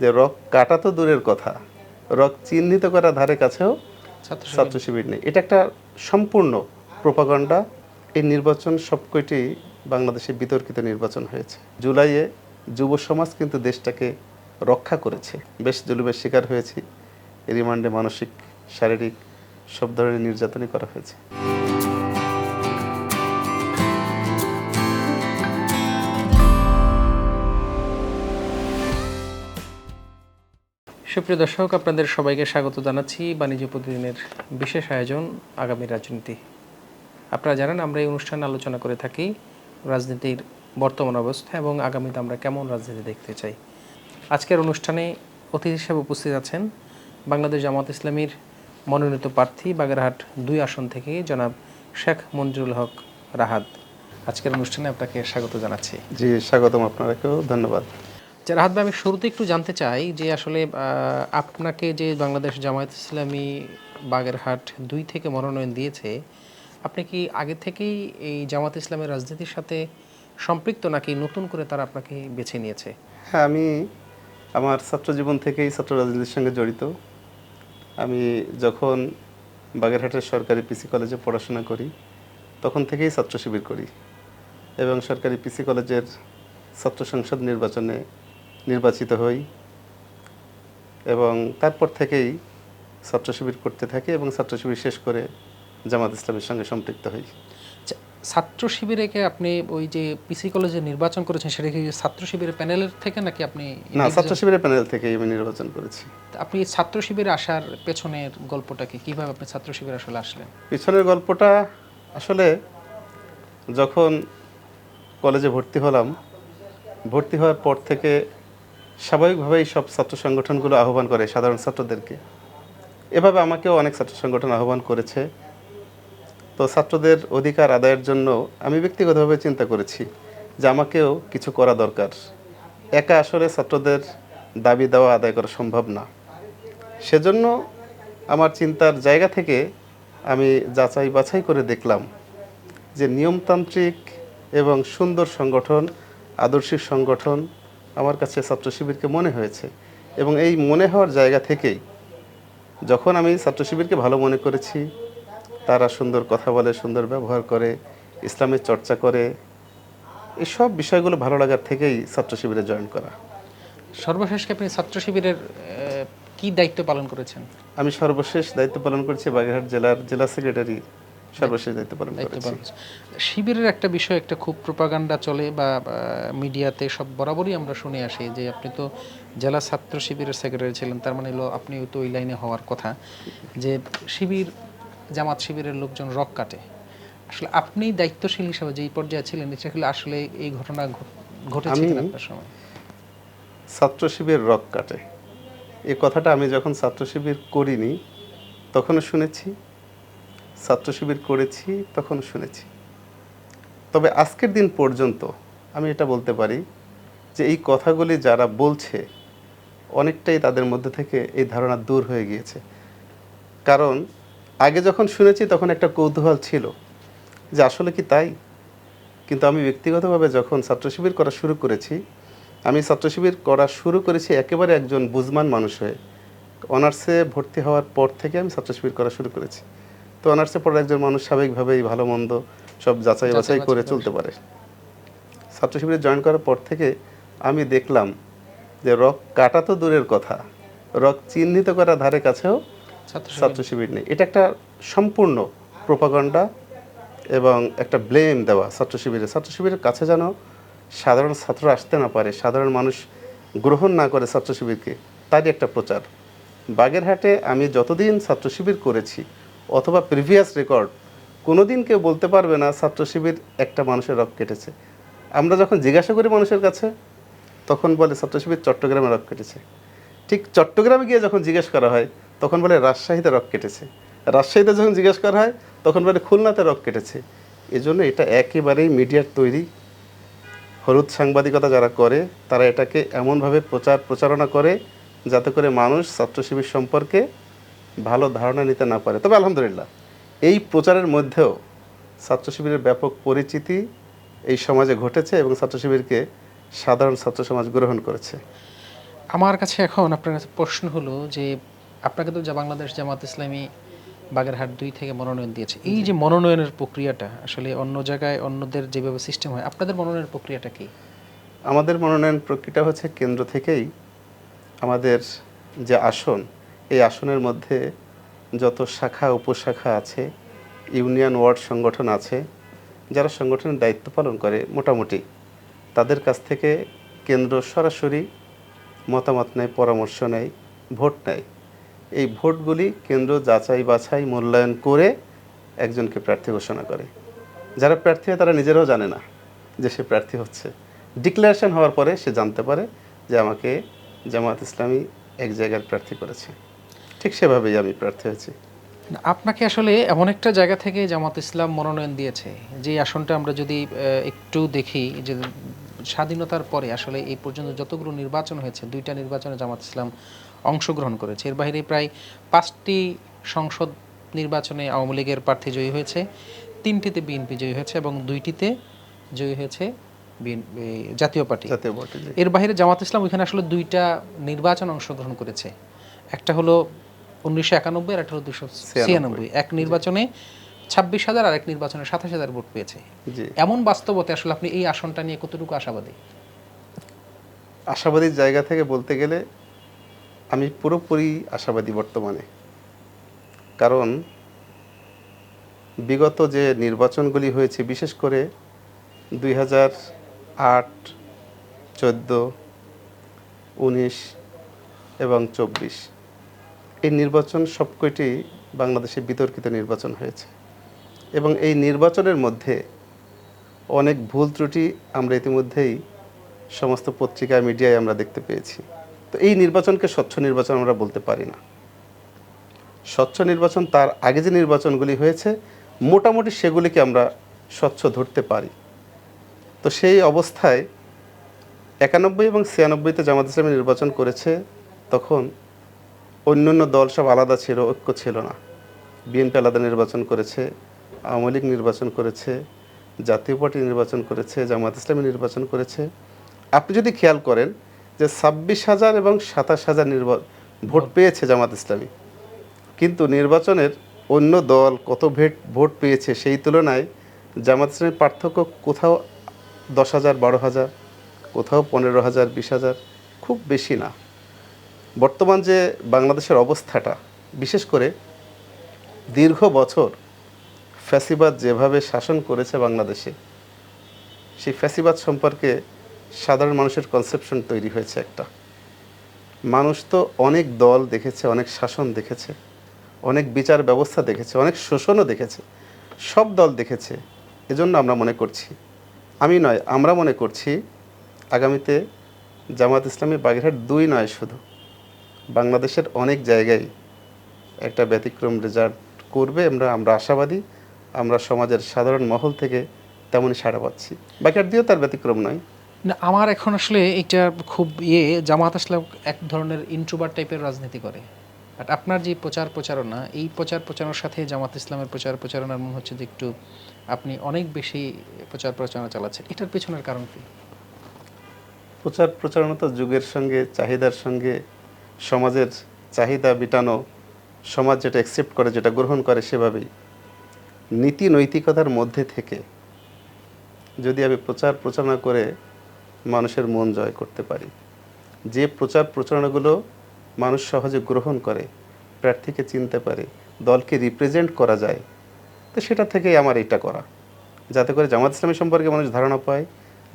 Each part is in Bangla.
যে রক কাটা তো দূরের কথা। রক চিহ্নিত করা ধারে কাছেও ছাত্র ছাত্র শিবির নেই। এটা একটা সম্পূর্ণ প্রোপাগান্ডা। এই নির্বাচন সবকটি বাংলাদেশে বিতর্কিত নির্বাচন হয়েছে। জুলাইয়ে যুব সমাজ কিন্তু দেশটাকে রক্ষা করেছে। বেশ জুলুমের শিকার হয়েছি। রিমান্ডে মানসিক শারীরিক সব ধরনের নির্যাতনই করা হয়েছে। সুপ্রিয় দর্শক, আপনাদের সবাইকে স্বাগত জানাচ্ছি। বাণিজ্য প্রতিদিনের বিশেষ আয়োজন আগামী রাজনীতি। আপনারা জানেন, আমরা এই অনুষ্ঠানে আলোচনা করে থাকি রাজনীতির বর্তমান অবস্থা এবং আগামীতে আমরা কেমন রাজনীতি দেখতে চাই। আজকের অনুষ্ঠানে অতিথি হিসেবে উপস্থিত আছেন বাংলাদেশ জামাত ইসলামীর মনোনীত প্রার্থী বাগেরহাট দুই আসন থেকে জনাব শেখ মঞ্জুরুল হক রাহাত। আজকের অনুষ্ঠানে আপনাকে স্বাগত জানাচ্ছি। জি, স্বাগতম আপনাকেও। ধন্যবাদ। যে রাহাত ভাই, আমি শুরুতে একটু জানতে চাই যে আসলে আপনাকে যে বাংলাদেশ জামায়াত ইসলামী বাগেরহাট দুই থেকে মনোনয়ন দিয়েছে, আপনি কি আগে থেকেই এই জামাত ইসলামের রাজনীতির সাথে সম্পৃক্ত নাকি নতুন করে তারা আপনাকে বেছে নিয়েছে? হ্যাঁ আমি আমার ছাত্র জীবন থেকেই ছাত্র রাজনীতির সঙ্গে জড়িত। আমি যখন বাগেরহাটের সরকারি পিসি কলেজে পড়াশোনা করি, তখন থেকেই ছাত্র শিবির করি এবং সরকারি পিসি কলেজের ছাত্র সংসদ নির্বাচনে নির্বাচিত হই এবং তারপর থেকেই ছাত্র শিবির করতে থাকি এবং ছাত্র শিবির শেষ করে জামাত ইসলামের সঙ্গে সম্পৃক্ত হই। আচ্ছা, ছাত্র শিবিরেকে আপনি ওই যে পিসি কলেজে নির্বাচন করেছেন সেটা কি ছাত্র শিবিরের প্যানেলের থেকে নাকি আপনি না ছাত্র শিবিরের প্যানেল থেকেই আমি নির্বাচন করেছি। আপনি ছাত্র শিবিরে আসার পেছনের গল্পটা কি? কীভাবে আপনি ছাত্র শিবির আসলে আসলেন? পিছনের গল্পটা আসলে যখন কলেজে ভর্তি হলাম ভর্তি হওয়ার পর থেকে স্বাভাবিকভাবেই সব ছাত্র সংগঠনগুলো আহ্বান করে সাধারণ ছাত্রদেরকে। এভাবে আমাকেও অনেক ছাত্র সংগঠন আহ্বান করেছে। তো ছাত্রদের অধিকার আদায়ের জন্য আমি ব্যক্তিগতভাবে চিন্তা করেছি যে আমাকেও কিছু করা দরকার। একা আসলে ছাত্রদের দাবি দেওয়া আদায় করা সম্ভব না। সেজন্য আমার চিন্তার জায়গা থেকে আমি যাচাই বাছাই করে দেখলাম যে নিয়মতান্ত্রিক এবং সুন্দর সংগঠন, আদর্শিক সংগঠন আমার কাছে ছাত্র শিবিরকে মনে হয়েছে। এবং এই মনে হওয়ার জায়গা থেকেই যখন আমি ছাত্র শিবিরকে ভালো মনে করেছি তারা সুন্দর কথা বলে সুন্দর ব্যবহার করে ইসলামের চর্চা করে এসব বিষয়গুলো ভালো লাগার থেকেই ছাত্র শিবিরে জয়েন করা। সর্বশেষ কি আপনি ছাত্র শিবিরের কি দায়িত্ব পালন করেছেন? আমি সর্বশেষ দায়িত্ব পালন করেছি বাগেরহাট জেলার জেলা সেক্রেটারি সর্বশেষ দায়িত্ব পালন করেছি। শিবিরের একটা বিষয় একটা খুব প্রোপাগান্ডা চলে বা মিডিয়াতে সব বরাবরই আমরা শুনে আসি যে আপনি তো জেলা ছাত্র শিবিরের সেক্রেটারি ছিলেন তার মানে হলো আপনি তো ওই লাইনে হওয়ার কথা। যে শিবির জামাত শিবিরের লোকজন রক কাটে। আসলে আপনি দায়িত্বশীল হিসাবে যে এই পর্যায়ে ছিলেন সেগুলো আসলে এই ঘটনা ঘট- ঘটেছে আপনার সময়? ছাত্র শিবির রক কাটে। এই কথাটা আমি যখন ছাত্র শিবির করিনি তখনও শুনেছি। ছাত্র শিবির করেছি, তখন শুনেছি। তবে আজকের দিন পর্যন্ত আমি এটা বলতে পারি যে এই কথাগুলি যারা বলছে, অনেকটাই তাদের মধ্যে থেকে এই ধারণা দূর হয়ে গিয়েছে। কারণ আগে যখন শুনেছি তখন একটা কৌতূহল ছিল যে আসলে কি তাই? কিন্তু আমি ব্যক্তিগতভাবে যখন ছাত্র শিবির করা শুরু করেছি, আমি ছাত্র শিবির করা শুরু করেছি একেবারে একজন বুঝমান মানুষ হয়ে। অনার্সে ভর্তি হওয়ার পর থেকে আমি ছাত্র শিবির করা শুরু করেছি। তো অনার্সে পড়া একজন মানুষ স্বাভাবিকভাবেই ভালো মন্দ সব যাচাই বাছাই করে চলতে পারে। ছাত্র শিবিরে জয়েন করার পর থেকে আমি দেখলাম যে রক কাটা তো দূরের কথা রক চিহ্নিত করা ধারে কাছেও ছাত্র শিবির নেই। এটা একটা সম্পূর্ণ প্রোপাগান্ডা এবং একটা ব্লেম দেওয়া ছাত্র শিবিরে। ছাত্র শিবিরের কাছে যেন সাধারণ ছাত্র আসতে না পারে সাধারণ মানুষ গ্রহণ না করে ছাত্র শিবিরকে তারই একটা প্রচার। বাগেরহাটে আমি যতদিন ছাত্র শিবির করেছি অথবা প্রিভিয়াস রেকর্ড কোনো দিন কেউ বলতে পারবে না ছাত্র শিবির একটা মানুষের রক কেটেছে। আমরা যখন জিজ্ঞাসা করি মানুষের কাছে, তখন বলে ছাত্র শিবির চট্টগ্রামে রক কেটেছে। ঠিক চট্টগ্রামে গিয়ে যখন জিজ্ঞেস করা হয়, তখন বলে রাজশাহীতে রক কেটেছে। রাজশাহীতে যখন জিজ্ঞেস করা হয়, তখন বলে খুলনাতে রক কেটেছে। এজন্য এটা একেবারেই মিডিয়ার তৈরি। হলুদ সাংবাদিকতা যারা করে, তারা এটাকে এমনভাবে প্রচার প্রচারণা করে, যাতে করে মানুষ ছাত্র শিবির সম্পর্কে ভালো ধারণা নিতে না পারে। তবে আলহামদুলিল্লাহ এই প্রচারের মধ্যেও ছাত্র শিবিরের ব্যাপক পরিচিতি এই সমাজে ঘটেছে এবং ছাত্র শিবিরকে সাধারণ ছাত্র সমাজ গ্রহণ করেছে। আমার কাছে এখন আপনার কাছে প্রশ্ন হলো যে আপনাকে তো যা বাংলাদেশ জামাত ইসলামী বাগেরহাট দুই থেকে মনোনয়ন দিয়েছে। এই যে মনোনয়নের প্রক্রিয়াটা আসলে অন্য জায়গায় অন্যদের যেভাবে সিস্টেম হয় আপনাদের মনোনয়নের প্রক্রিয়াটা কি? আমাদের মনোনয়ন প্রক্রিয়াটা হচ্ছে কেন্দ্র থেকেই আমাদের যে আসন এই আসনের মধ্যে যত শাখা, উপশাখা আছে, ইউনিয়ন ওয়ার্ড সংগঠন আছে, যারা সংগঠনের দায়িত্ব পালন করে মোটামুটি, তাদের কাছ থেকে কেন্দ্র সরাসরি মতামত নেয়, পরামর্শ নেয়, ভোট নেয়। এই ভোটগুলি কেন্দ্র যাচাই বাছাই, মূল্যায়ন করে একজনকে প্রার্থী ঘোষণা করে। যারা প্রার্থী হয়, তারা নিজেরাও জানে না যে সে প্রার্থী হচ্ছে। ডিক্লারেশন হওয়ার পরে সে জানতে পারে যে আমাকে জামাত ইসলামী এক জায়গার প্রার্থী করেছে। ঠিক সেভাবেই আমি প্রার্থী হয়েছি আপনাকে আসলে এমন একটা জায়গা থেকে জামাত ইসলাম মনোনয়ন দিয়েছে যে আসনটা আমরা যদি একটু দেখি যে স্বাধীনতার পরে আসলে এই পর্যন্ত যতগুলো নির্বাচন হয়েছে দুইটা নির্বাচনে জামাত ইসলাম অংশগ্রহণ করেছে। এর বাইরে প্রায় পাঁচটি সংসদ নির্বাচনে আওয়ামী লীগের প্রার্থী জয়ী হয়েছে তিনটিতে বিএনপি জয়ী হয়েছে এবং দুইটিতে জয়ী হয়েছে জাতীয় পার্টি। এর বাইরে জামাত ইসলাম ওইখানে আসলে দুইটা নির্বাচন অংশগ্রহণ করেছে। একটা হলো উনিশশো একানব্বই আর হলো দুশো ছিয়ানব্বই। এক নির্বাচনে ছাব্বিশ হাজার আর এক নির্বাচনে সাতাশ হাজার ভোট পেয়েছে। এমন বাস্তবতে আসলে আপনি এই আসনটা নিয়ে কতটুকু আশাবাদী? আশাবাদীর জায়গা থেকে বলতে গেলে আমি পুরোপুরি আশাবাদী বর্তমানে। কারণ বিগত যে নির্বাচনগুলি হয়েছে বিশেষ করে দুই হাজার আট চোদ্দ উনিশ এবং চব্বিশ এই নির্বাচন সবকটি বাংলাদেশে বিতর্কিত নির্বাচন হয়েছে। এবং এই নির্বাচনের মধ্যে অনেক ভুল ত্রুটি আমরা ইতিমধ্যেই সমস্ত পত্রিকা, মিডিয়ায় আমরা দেখতে পেয়েছি। তো এই নির্বাচনকে স্বচ্ছ নির্বাচন আমরা বলতে পারি না। স্বচ্ছ নির্বাচন তার আগে যে নির্বাচনগুলি হয়েছে, মোটামুটি সেগুলিকে আমরা স্বচ্ছ ধরতে পারি। তো সেই অবস্থায় একানব্বই এবং ছিয়ানব্বইতে জামাত ইসলামী নির্বাচন করেছে, তখন অন্যান্য দল সব আলাদা ছিল, ঐক্য ছিল না। বিএনপি আলাদা নির্বাচন করেছে, আওয়ামী লীগ নির্বাচন করেছে, জাতীয় পার্টি নির্বাচন করেছে জামাত ইসলামী নির্বাচন করেছে। আপনি যদি খেয়াল করেন যে ছাব্বিশ হাজার এবং সাতাশ হাজার নির্বা, ভোট পেয়েছে জামাত ইসলামী। কিন্তু নির্বাচনের অন্য দল কত ভেট ভোট পেয়েছে সেই তুলনায় জামাত ইসলামের পার্থক্য কোথাও দশ হাজার, বারো হাজার, কোথাও পনেরো হাজার, বিশ হাজার, খুব বেশি না। বর্তমান যে বাংলাদেশের অবস্থাটা, বিশেষ করে দীর্ঘ বছর ফ্যাসিবাদ যেভাবে শাসন করেছে বাংলাদেশে, সেই ফ্যাসিবাদ সম্পর্কে সাধারণ মানুষের কনসেপশন তৈরি হয়েছে একটা। মানুষ তো অনেক দল দেখেছে, অনেক শাসন দেখেছে, অনেক বিচার ব্যবস্থা দেখেছে, অনেক শোষণও দেখেছে, সব দল দেখেছে, এজন্য আমরা মনে করছি। আমি নয়, আমরা মনে করছি আগামীতে জামাত ইসলামী বাগেরহাট দুই নয় শুধু। বাংলাদেশের অনেক জায়গায় একটা ব্যতিক্রম রেজাল্ট করবে। আমরা আমরা আশাবাদী আমরা সমাজের সাধারণ মহল থেকে তেমনই সাড়া পাচ্ছি। বাগেরহাট দিয়েও তার ব্যতিক্রম নয়। না আমার এখন আসলে এটা খুব ইয়ে জামাত ইসলাম এক ধরনের ইন্ট্রোভার টাইপের রাজনীতি করে। আর আপনার যে প্রচার প্রচারণা এই প্রচার প্রচারণার সাথে জামাত ইসলামের প্রচার প্রচারণার মনে হচ্ছে যে একটু আপনি অনেক বেশি প্রচার প্রচারণা চালাচ্ছেন। এটার পেছনের কারণ কি? প্রচার প্রচারণা তো যুগের সঙ্গে চাহিদার সঙ্গে সমাজের চাহিদা বিটানো সমাজ যেটা অ্যাকসেপ্ট করে, যেটা গ্রহণ করে সেভাবেই। নীতি নৈতিকতার মধ্যে থেকে যদি আমি প্রচার প্রচারণা করে মানুষের মন জয় করতে পারি, যে প্রচার প্রচারণাগুলো মানুষ সহজে গ্রহণ করে, প্রার্থীকে চিনতে পারে, দলকে রিপ্রেজেন্ট করা যায়, তো সেটা থেকেই আমার এটা করা। যাতে করে জামাত ইসলামী সম্পর্কে মানুষ ধারণা পায়,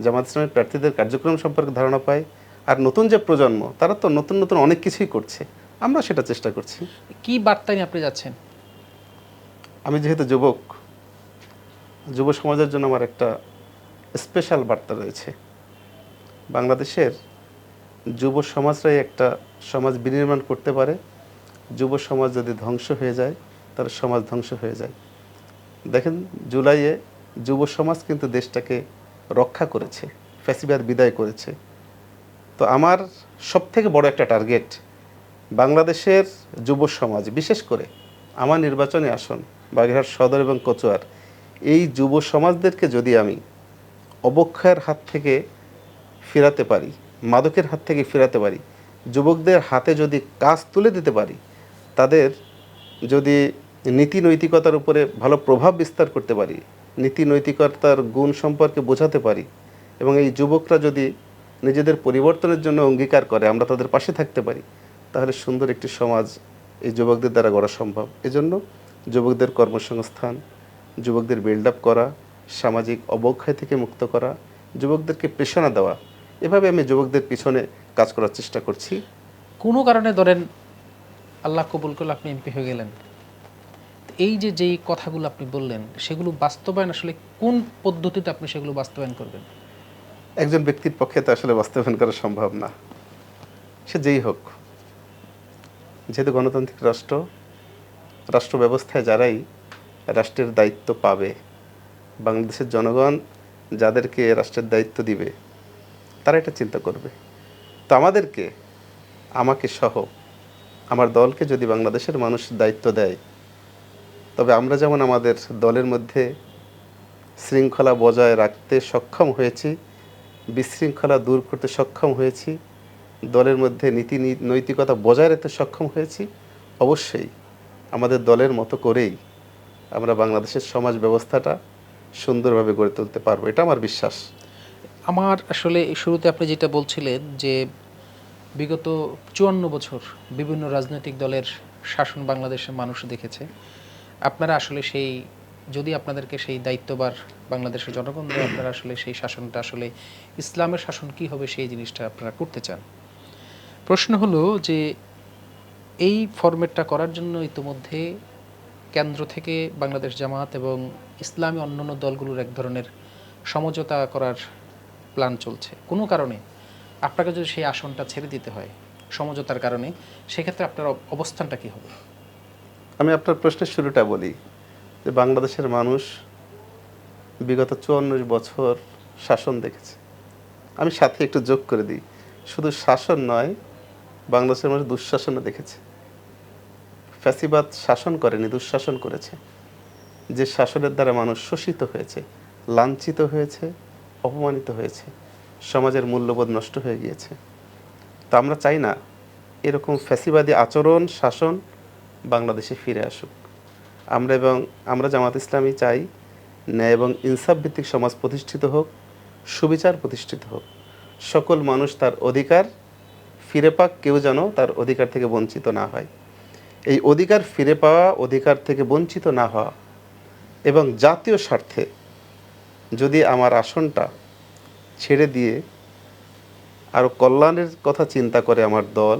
জামাত ইসলামের প্রার্থীদের কার্যক্রম সম্পর্কে ধারণা পায় আর নতুন যে প্রজন্ম তারা তো নতুন নতুন অনেক কিছুই করছে। আমরা সেটা চেষ্টা করছি। কি বার্তা নিয়ে আপনি যাচ্ছেন? আমি যেহেতু যুবক যুব সমাজের জন্য আমার একটা স্পেশাল বার্তা রয়েছে। বাংলাদেশের যুব সমাজরাই একটা সমাজ বিনির্মাণ করতে পারে। যুব সমাজ যদি ধ্বংস হয়ে যায় তাহলে সমাজ ধ্বংস হয়ে যায়। দেখেন জুলাইয়ে যুব সমাজ কিন্তু দেশটাকে রক্ষা করেছে ফ্যাসিবাদ বিদায় করেছে। তো আমার সব থেকে বড় একটা টার্গেট বাংলাদেশের যুব সমাজ, বিশেষ করে আমার নির্বাচনে আসন, বাগেরহাট সদর এবং কচুয়ার, এই যুব সমাজদেরকে যদি আমি অবক্ষয়ের হাত থেকে ফেরাতে পারি, মাদকের হাত থেকে ফেরাতে পারি, যুবকদের হাতে যদি কাজ তুলে দিতে পারি, তাদের যদি নীতি নৈতিকতার উপরে ভালো প্রভাব বিস্তার করতে পারি, নীতি নৈতিকতার গুণ সম্পর্কে বোঝাতে পারি এবং এই যুবকরা যদি নিজেদের পরিবর্তনের জন্য অঙ্গীকার করে, আমরা তাদের পাশে থাকতে পারি। তাহলে সুন্দর একটি সমাজ এই যুবকদের দ্বারা গড়া সম্ভব। এজন্য যুবকদের কর্মসংস্থান, যুবকদের বিল্ড আপ করা, সামাজিক অবক্ষয় থেকে মুক্ত করা, যুবকদেরকে প্রেষণা দেওয়া, এভাবে আমি যুবকদের পিছনে কাজ করার চেষ্টা করছি। কোনো কারণে ধরেন আল্লাহ কবুল করলে আপনি এমপি হয়ে গেলেন। এই যে যেই কথাগুলো আপনি বললেন, সেগুলো বাস্তবায়ন আসলে কোন পদ্ধতিতে আপনি সেগুলো বাস্তবায়ন করবেন? একজন ব্যক্তির পক্ষে তো আসলে বাস্তবায়ন করা সম্ভব না। সে যেই হোক, যেহেতু গণতান্ত্রিক রাষ্ট্র রাষ্ট্র ব্যবস্থায় যারাই রাষ্ট্রের দায়িত্ব পাবে, বাংলাদেশের জনগণ যাদেরকে রাষ্ট্রের দায়িত্ব দিবে, তারা এটা চিন্তা করবে। তো আমাদেরকে, আমাকে সহ, আমার দলকে যদি বাংলাদেশের মানুষ দায়িত্ব দেয়, তবে আমরা যেমন আমাদের দলের মধ্যে শৃঙ্খলা বজায় রাখতে সক্ষম হয়েছি বিশৃঙ্খলা দূর করতে সক্ষম হয়েছি, দলের মধ্যে নীতি নৈতিকতা বজায় রাখতে সক্ষম হয়েছি, অবশ্যই আমাদের দলের মতো করেই আমরা বাংলাদেশের সমাজ ব্যবস্থাটা সুন্দরভাবে গড়ে তুলতে পারব, এটা আমার বিশ্বাস। আমার আসলে শুরুতে আপনি যেটা বলছিলেন যে বিগত চুয়ান্ন বছর বিভিন্ন রাজনৈতিক দলের শাসন বাংলাদেশের মানুষ দেখেছে, আপনারা আসলে সেই যদি আপনাদেরকে সেই দায়িত্ববার বাংলাদেশের জনগণ দেয়, আপনারা আসলে সেই শাসনটা আসলে ইসলামের শাসন কি হবে সেই জিনিসটা আপনারা করতে চান। প্রশ্ন হলো যে এই ফরম্যাটটা করার জন্য ইতিমধ্যে কেন্দ্র থেকে বাংলাদেশ জামাত এবং ইসলামী অন্যান্য দলগুলোর এক ধরনের সমঝোতা করার প্ল্যান চলছে। কোনো কারণে আপনাকে যদি সেই আসনটা ছেড়ে দিতে হয় সমঝোতার কারণে, সেক্ষেত্রে আপনার অব- অবস্থানটা কি হবে? আমি আপনার প্রশ্নের শুরুটা বলি। যে বাংলাদেশের মানুষ বিগত চুয়ান্ন বছর শাসন দেখেছে। আমি সাথে একটু যোগ করে দিই। শুধু শাসন নয়, বাংলাদেশের মানুষ দুঃশাসনও দেখেছে। ফ্যাসিবাদ শাসন করেনি, দুঃশাসন করেছে। যে শাসনের দ্বারা মানুষ শোষিত হয়েছে, লাঞ্ছিত হয়েছে, অপমানিত হয়েছে, সমাজের মূল্যবোধ নষ্ট হয়ে গিয়েছে। তো আমরা চাই না, এরকম ফ্যাসিবাদী আচরণ, শাসন বাংলাদেশে ফিরে আসুক। আমরা এবং আমরা জামাত ইসলামী চাই ন্যায় এবং ইনসাফ ভিত্তিক সমাজ প্রতিষ্ঠিত হোক, সুবিচার প্রতিষ্ঠিত হোক। সকল মানুষ তার অধিকার ফিরে পাক, কেউ যেন তার অধিকার থেকে বঞ্চিত না হয়। এই অধিকার ফিরে পাওয়া, অধিকার থেকে বঞ্চিত না হওয়া এবং জাতীয় স্বার্থে যদি আমার আসনটা ছেড়ে দিয়ে আরও কল্যাণের কথা চিন্তা করে আমার দল,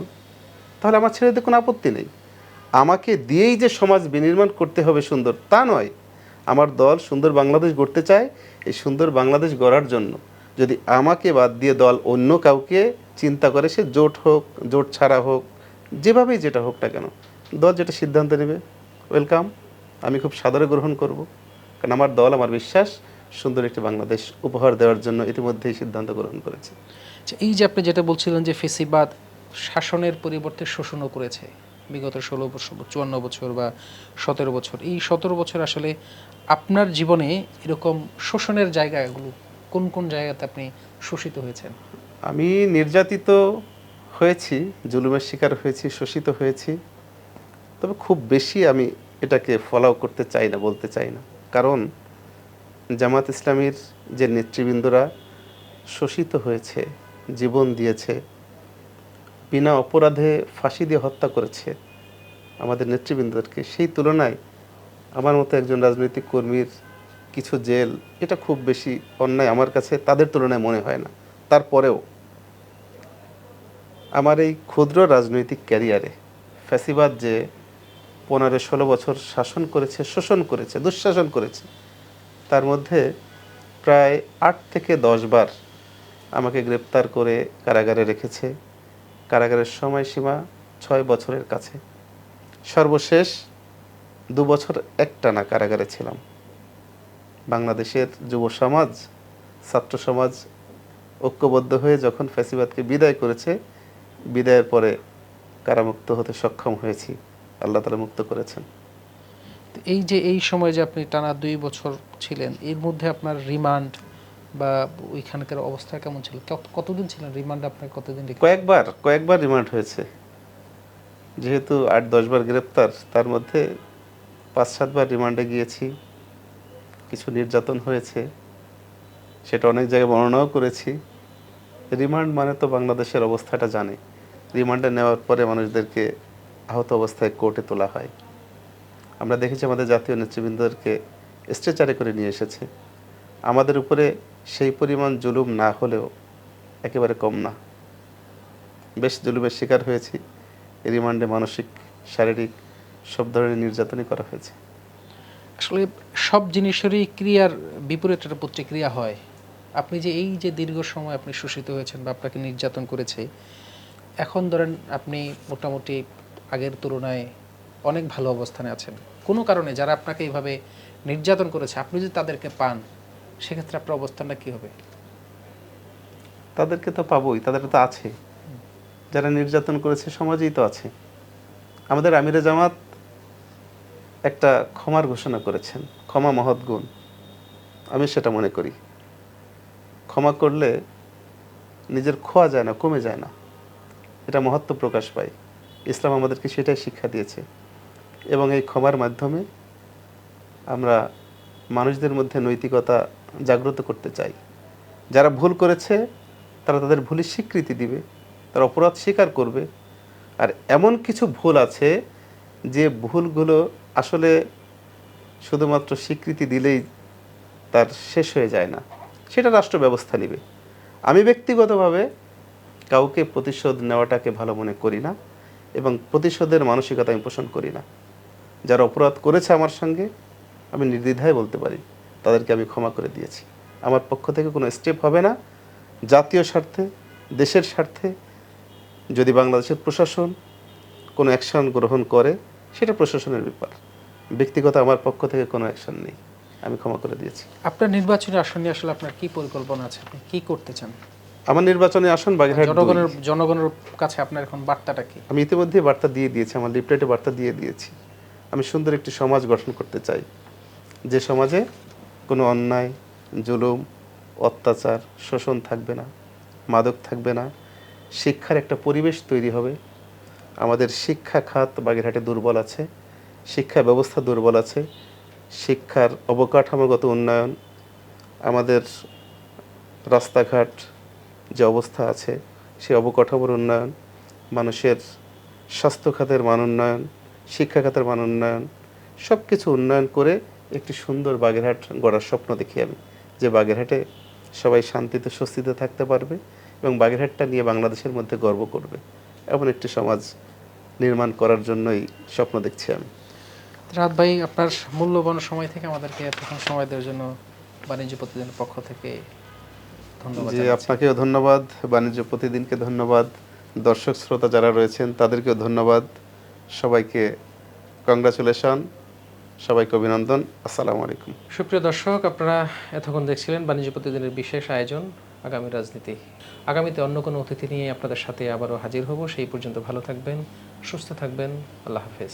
তাহলে আমার ছেড়ে দিতে কোনো আপত্তি নেই। আমাকে দিয়েই যে সমাজ বিনির্মাণ করতে হবে সুন্দর তা নয়। আমার দল সুন্দর বাংলাদেশ গড়তে চায় এই সুন্দর বাংলাদেশ গড়ার জন্য। যদি আমাকে বাদ দিয়ে দল অন্য কাউকে চিন্তা করে সে জোট হোক জোট ছাড়া হোক যেভাবেই যেটা হোক না কেন দল যেটা সিদ্ধান্ত নেবে ওয়েলকাম। আমি খুব সাদরে গ্রহণ করব কারণ আমার দল আমার বিশ্বাস সুন্দর একটি বাংলাদেশ উপহার দেওয়ার জন্য ইতিমধ্যেই সিদ্ধান্ত গ্রহণ করেছে। আচ্ছা, এই যে আপনি যেটা বলছিলেন যে ফেসিবাদ শাসনের পরিবর্তে শোষণও করেছে বিগত ষোলো বছর, চুয়ান্ন বছর বা সতেরো বছর। এই সতেরো বছর আসলে আপনার জীবনে এরকম শোষণের জায়গাগুলো কোন কোন জায়গাতে আপনি শোষিত হয়েছেন? আমি নির্যাতিত হয়েছি, জুলুমের শিকার হয়েছি, শোষিত হয়েছি। তবে খুব বেশি আমি এটাকে ফলো করতে চাই না, বলতে চাই না। কারণ জামাত ইসলামীর যে নেতৃবৃন্দরা শোষিত হয়েছে, জীবন দিয়েছে বিনা অপরাধে ফাঁসি দিয়ে হত্যা করেছে আমাদের নেতৃবৃন্দদেরকে। সেই তুলনায় আমার মতো একজন রাজনৈতিক কর্মীর কিছু জেল, এটা খুব বেশি অন্যায় আমার কাছে তাদের তুলনায় মনে হয় না। তারপরেও আমার এই ক্ষুদ্র রাজনৈতিক ক্যারিয়ারে ফ্যাসিবাদ যে পনেরো ষোলো বছর শাসন করেছে, শোষণ করেছে, দুঃশাসন করেছে, তার মধ্যে প্রায় আট থেকে দশ বার আমাকে গ্রেপ্তার করে কারাগারে রেখেছে। কারাগারের সময়সীমা ছয় বছরের কাছে। সর্বশেষ দু বছর একটানা কারাগারে ছিলাম। বাংলাদেশের যুব সমাজ, ছাত্র সমাজ ঐক্যবদ্ধ হয়ে যখন ফ্যাসিবাদকে বিদায় করেছে, বিদায়ের পরে কারামুক্ত হতে সক্ষম হয়েছি। আল্লাহ তালা মুক্ত করেছেন। এই যে এই সময় যে আপনি টানা দুই বছর ছিলেন, এর মধ্যে আপনার রিমান্ড বা ওইখানকার অবস্থা কেমন ছিল? কত- কতদিন ছিলেন? রিমান্ড আপনার কতদিন কয়েকবার কয়েকবার রিমান্ড হয়েছে। যেহেতু আট দশবার গ্রেপ্তার, তার মধ্যে পাঁচ সাতবার রিমান্ডে গিয়েছি। কিছু নির্যাতন হয়েছে। সেটা অনেক জায়গায় বর্ণনাও করেছি। রিমান্ড মানে তো বাংলাদেশের অবস্থাটা জানে। রিমান্ডে নেওয়ার পরে মানুষদেরকে আহত অবস্থায় কোর্টে তোলা হয়। আমরা দেখেছি আমাদের জাতীয় নেতৃবৃন্দদেরকে স্ট্রেচারে করে নিয়ে এসেছে। আমাদের উপরে সেই পরিমাণ জুলুম না হলেও একেবারে কম না। বেশ জুলুমের শিকার হয়েছি। রিমান্ডে মানসিক, শারীরিক সব ধরনের নির্যাতনই করা হয়েছে। আসলে সব জিনিসেরই ক্রিয়ার বিপরীত একটা প্রতিক্রিয়া হয়। আপনি যে এই যে দীর্ঘ সময় আপনি শোষিত হয়েছেন বা আপনাকে নির্যাতন করেছে, এখন ধরেন আপনি মোটামুটি আগের তুলনায় অনেক ভালো অবস্থানে আছেন। কোনো কারণে যারা আপনাকে এইভাবে নির্যাতন করেছে, আপনি যদি তাদেরকে পান সেক্ষেত্রে আপনার অবস্থানটা কী হবে? তাদেরকে তো পাবোই তাদের তো আছে। যারা নির্যাতন করেছে, সমাজেই তো আছে। আমাদের আমিরে জামাত একটা ক্ষমার ঘোষণা করেছেন, ক্ষমা মহৎ গুণ। আমি সেটা মনে করি। ক্ষমা করলে নিজের খোয়া যায় না, কমে যায় না। এটা মহত্ব প্রকাশ পায়। ইসলাম আমাদেরকে সেটাই শিক্ষা দিয়েছে। এবং এই ক্ষমার মাধ্যমে আমরা মানুষদের মধ্যে নৈতিকতা জাগ্রত করতে চাই। যারা ভুল করেছে, তারা তাদের ভুলের স্বীকৃতি দিবে, তারা অপরাধ স্বীকার করবে। আর এমন কিছু ভুল আছে, যে ভুলগুলো আসলে শুধুমাত্র স্বীকৃতি দিলেই তার শেষ হয়ে যায় না। সেটা রাষ্ট্র ব্যবস্থা নেবে। আমি ব্যক্তিগতভাবে কাউকে প্রতিশোধ নেওয়াটাকে ভালো মনে করি না এবং প্রতিশোধের মানসিকতা আমি পোষণ করি না। যারা অপরাধ করেছে আমার সঙ্গে আমি নির্দ্বিধায় বলতে পারি তাদেরকে আমি ক্ষমা করে দিয়েছি। আমার পক্ষ থেকে কোনো স্টেপ হবে না। জাতীয় স্বার্থে দেশের স্বার্থে যদি বাংলাদেশের প্রশাসন কোনো অ্যাকশন গ্রহণ করে সেটা প্রশাসনের ব্যাপার। ব্যক্তিগত আমার পক্ষ থেকে কোনো অ্যাকশন নেই। আমি ক্ষমা করে দিয়েছি। আপনার নির্বাচনী আসন নিয়ে আসলে আপনার কি পরিকল্পনা আছে? আপনি কি করতে চান? আমার নির্বাচনী আসন বাগেরহাট জনগণের জনগণের কাছে আপনার এখন বার্তাটা কি? আমি ইতিমধ্যে বার্তা দিয়ে দিয়েছি আমার লিফলেটে বার্তা দিয়ে দিয়েছি। আমি সুন্দর একটি সমাজ গঠন করতে চাই। যে সমাজে কোনো অন্যায়, জুলুম, অত্যাচার, শোষণ থাকবে না, মাদক থাকবে না, শিক্ষার একটা পরিবেশ তৈরি হবে। আমাদের শিক্ষা খাত বাগেরহাটে দুর্বল আছে, শিক্ষা ব্যবস্থা দুর্বল আছে, শিক্ষার অবকাঠামোগত উন্নয়ন, আমাদের রাস্তাঘাট যে অবস্থা আছে সেই অবকাঠামোর উন্নয়ন, মানুষের স্বাস্থ্য খাতের মান উন্নয়ন, শিক্ষা খাতের মান উন্নয়ন সব কিছু উন্নয়ন করে একটি সুন্দর বাগেরহাট গড়ার স্বপ্ন দেখি আমি। যে বাগেরহাটে সবাই শান্তিতে স্বস্তিতে থাকতে পারবে এবং বাগেরহাটটা নিয়ে বাংলাদেশের মধ্যে গর্ব করবে। এমন একটি সমাজ নির্মাণ করার জন্যই স্বপ্ন দেখছি আমি। রাত ভাই আপনার মূল্যবান সময় থেকে আমাদেরকে এতক্ষণ সময় দেওয়ার জন্য বাণিজ্য প্রতিদিনের পক্ষ থেকে ধন্যবাদ যে আপনাকেও ধন্যবাদ। বাণিজ্য প্রতিদিনকে ধন্যবাদ। দর্শক শ্রোতা যারা রয়েছেন তাদেরকেও ধন্যবাদ। সবাইকে কংগ্রাচুলেশন সবাইকে অভিনন্দন, আসসালামু আলাইকুম। সুপ্রিয় দর্শক, আপনারা এতক্ষণ দেখছিলেন বাণিজ্য প্রতিদিনের বিশেষ আয়োজন, আগামী রাজনীতি। আগামীতে অন্য কোনো অতিথি নিয়ে আপনাদের সাথে আবারও হাজির হব। সেই পর্যন্ত ভালো থাকবেন, সুস্থ থাকবেন, আল্লাহ হাফেজ।